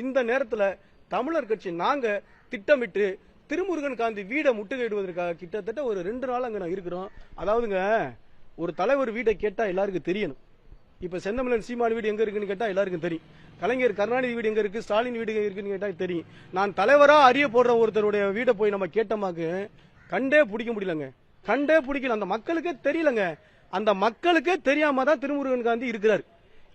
இந்த நேரத்தில் தமிழர் கட்சி நாங்கள் திட்டமிட்டு திருமுருகன் காந்தி வீடை முட்டுகையிடுவதற்காக கிட்டத்தட்ட ஒரு ரெண்டு நாள் அங்கே நான் இருக்கிறோம். அதாவதுங்க ஒரு தலைவர் வீடை கேட்டால் எல்லாருக்கும் தெரியணும். இப்போ செந்தமிழன் சீமான் வீடு எங்கே இருக்குன்னு கேட்டால் எல்லாருக்கும் தெரியும். கலைஞர் கருணாநிதி வீடு எங்கே இருக்குது ஸ்டாலின் வீடு எங்கே இருக்குன்னு கேட்டால் தெரியும். நான் தலைவராக அறிய போடுற ஒருத்தருடைய வீடை போய் நம்ம கேட்டோமாக்கு கண்டே பிடிக்க முடியலங்க. கண்டே பிடிக்கல. அந்த மக்களுக்கே தெரியலங்க. அந்த மக்களுக்கே தெரியாம தான் திருமுருகன் காந்தி இருக்கிறார்.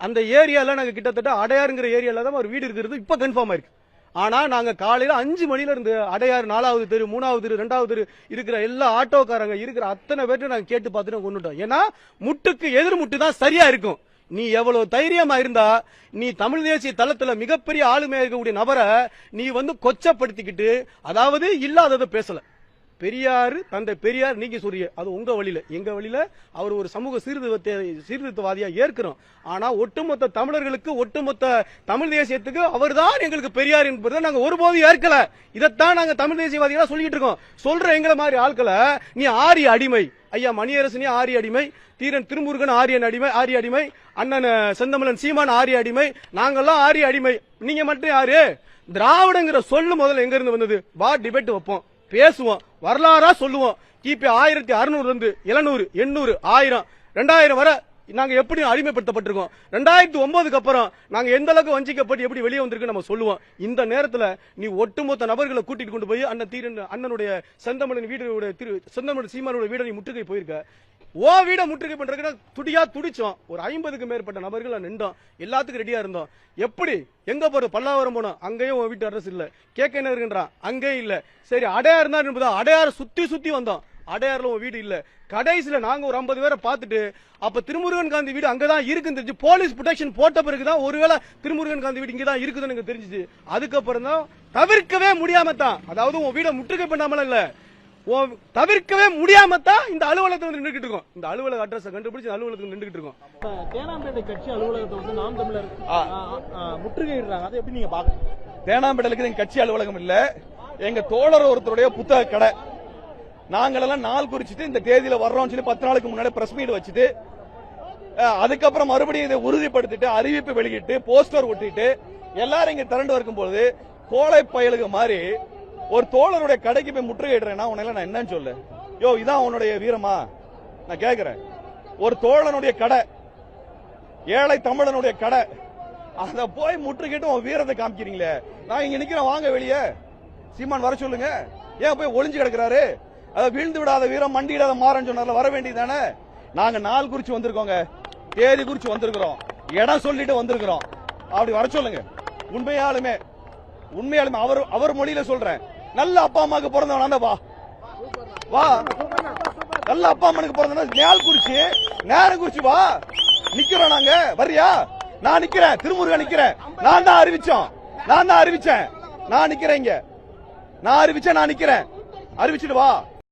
அந்த ஏரியால நாங்கள் கிட்டத்தட்ட அடையாருங்கிற ஏரியால தான் ஒரு வீடு இருக்கிறது இப்போ கன்ஃபார்ம் ஆயிருக்கு. ஆனால் நாங்கள் காலையில் அஞ்சு மணில இருந்து அடையாறு நாலாவது தெரு மூணாவது தெரு ரெண்டாவது தெரு இருக்கிற எல்லா ஆட்டோக்காரங்க இருக்கிற அத்தனை பேர்ட்டு நாங்கள் கேட்டு பார்த்துட்டு கொண்டுட்டோம் ஏன்னா முட்டுக்கு எதிர் முட்டு தான் சரியா இருக்கும். நீ எவ்வளவு தைரியமா இருந்தா நீ தமிழ் தேசிய தளத்துல மிகப்பெரிய ஆளுமையா இருக்கக்கூடிய நபரை நீ வந்து கொச்சப்படுத்திக்கிட்டு அதாவது இல்லாததை பேசல. பெரியார் தந்தை பெரியார் நீங்க சொல்றீங்க. அது உங்க வழியில. எங்க வழியில அவர் ஒரு சமூக சீர்திருத்த சீர்திருத்தவாதியா ஏற்கிறோம். ஆனா ஒட்டுமொத்த தமிழர்களுக்கு ஒட்டுமொத்த தமிழ் தேசியத்துக்கு அவர் தான் எங்களுக்கு பெரியார் என்பதை நாங்க ஒருபோதும் ஏற்கல. இதைத்தான் நாங்க தமிழ் தேசியவாதிகளா சொல்லிட்டு இருக்கோம். சொல்ற எங்களை மாதிரி ஆட்களை நீ ஆரிய அடிமை. ஐயா மணியரசனே ஆரிய அடிமை. தீரன் திருமுருகன் ஆரியன் அடிமை ஆரிய அடிமை. அண்ணன் செந்தமலன் சீமான் ஆரிய அடிமை. நாங்கெல்லாம் ஆரிய அடிமை. நீங்க மட்டும் யாரு? திராவிடங்கிற சொல்லு முதல்ல எங்க இருந்து வந்தது? வா டிபேட் வைப்போம். பேசுவோம் வரலாறா சொல்லுவோம். கிபி ஆயிரத்தி அறுநூறுல இருந்து எழுநூறு எண்ணூறு ஆயிரம் ரெண்டாயிரம் வரை நாங்க எப்படி அடிமைப்படுத்தப்பட்டிருக்கோம்? ரெண்டாயிரத்தி ஒன்பதுக்கு அப்புறம் நாங்க எந்த அளவுக்கு வஞ்சிக்கப்பட்டு எப்படி வெளியே வந்திருக்கு நம்ம சொல்லுவோம். இந்த நேரத்துல நீ ஒட்டுமொத்த நபர்களை கூட்டிட்டு கொண்டு போய் அண்ணன் தீரன் அண்ணனுடைய செந்தமிழன் வீடு திரு செந்தமிழன் சீமானோட வீட நீ முற்றுகை போயிருக்க. ஓ வீட முற்றுகை பண்றதுக்கு துடியா துடிச்சோம். ஒரு ஐம்பதுக்கு மேற்பட்ட நபர்கள் நின்றோம். எல்லாத்துக்கும் ரெடியா இருந்தோம். எப்படி? எங்க போறது? பல்லாவரம் போனோம். அங்கேயும் உன் வீட்டு அட்ரஸ் இல்ல. கேட்க என்ன இருக்குன்றான் அங்கேயும் இல்ல. சரி அடையார் தான் என்பதா அடையாறு சுத்தி சுத்தி வந்தோம். அடையாறுல உன் வீடு இல்ல. கடைசியில நாங்க ஒரு ஐம்பது பேரை பார்த்துட்டு அப்ப திருமுருகன் காந்தி வீடு அங்கதான் இருக்குன்னு தெரிஞ்சு போலீஸ் ப்ரொடெக்ஷன் போட்ட பிறகுதான் ஒருவேளை திருமுருகன் காந்தி வீடு இங்கதான் இருக்குதுன்னு எனக்கு தெரிஞ்சுச்சு அதுக்கப்புறம் தான் தவிர்க்கவே முடியாம தான் அதாவது உன் வீடை முற்றுகை பண்ணாமல இல்ல. தவிர்க்கவே முடியாம தான் இந்த அலுவலகத்துல வந்து நின்றுட்டு இருக்கோம். இந்த அலுவலக அட்ரஸ் கண்டுபிடிச்சு இந்த அலுவலகத்துல நின்றுட்டு இருக்கோம். தேனாம்பேட்டை கட்சி அலுவலகத்தை வந்து நாம் தமிழர் முற்றுகையிடுறாங்க. அதை எப்படி நீங்க பாக்குறீங்க தேனாம்பேட்டையில எங்க கட்சி அலுவலகம் இல்ல. எங்க தோழர் ஒருத்தருடைய புத்தக கடை. நாங்களெல்லாம் நாள் குறிச்சிட்டு இந்த தேதியில வர்றோம்னு சொல்லி பத்து நாளுக்கு முன்னாடி பிரஸ் மீட் வச்சுட்டு அதுக்கப்புறம் மறுபடியும் இதை உறுதிப்படுத்திட்டு அறிவிப்பு வெளியிட்டு போஸ்டர் ஒட்டிட்டு எல்லாரும் இங்க திரண்டு இருக்கும்போது கோழை பயலுக மாதிரி ஒரு தோழருடைய கடைக்கு போய் முற்றுகையிடுறேன்னா உனக்கு நான் என்னன்னு சொல்லு. யோ இதான் உன்னுடைய வீரமா? நான் கேட்கிறேன் ஒரு தோழனுடைய கடை ஏழை தமிழனுடைய கடை அத போய் முற்றுகிட்டு உன் வீரத்தை காமிக்கிறீங்களே. நான் இங்க நிக்கிறேன் வாங்க வெளியே. சீமான் வர சொல்லுங்க. ஏன் போய் ஒளிஞ்சு கிடக்குறாரு? அதை வீழ்ந்து விடாத வீரம் மண்டியிடாத மாறன்னு சொன்னார்ல வர வேண்டியதானே நாங்க நாள் குறிச்சு வந்திருக்கோங்க. தேதி குறிச்சு வந்திருக்கிறோம். இடம் சொல்லிட்டு வந்திருக்கிறோம். அப்படி வர சொல்லுங்க. உண்மையாலுமே உண்மையாலுமே அவர் அவர் மொழியில சொல்றேன். நல்ல அப்பா அம்மாக்கு பிறந்தவனா வா வா. நல்ல அப்பா அம்மனுக்கு பிறந்தனா நாள் குறிச்சு நேரம் குறிச்சு வா. நிக்கிறோம் நாங்க. வர்றியா? நான் நிக்கிறேன். திருமுருகன் நிக்கிறேன். நான் தான் அறிவிச்சோம். நான் தான் அறிவிச்சேன். நான் நிக்கிறேன் இங்க. நான் அறிவிச்சேன் நான் நிக்கிறேன். அறிவிச்சிட்டு வா.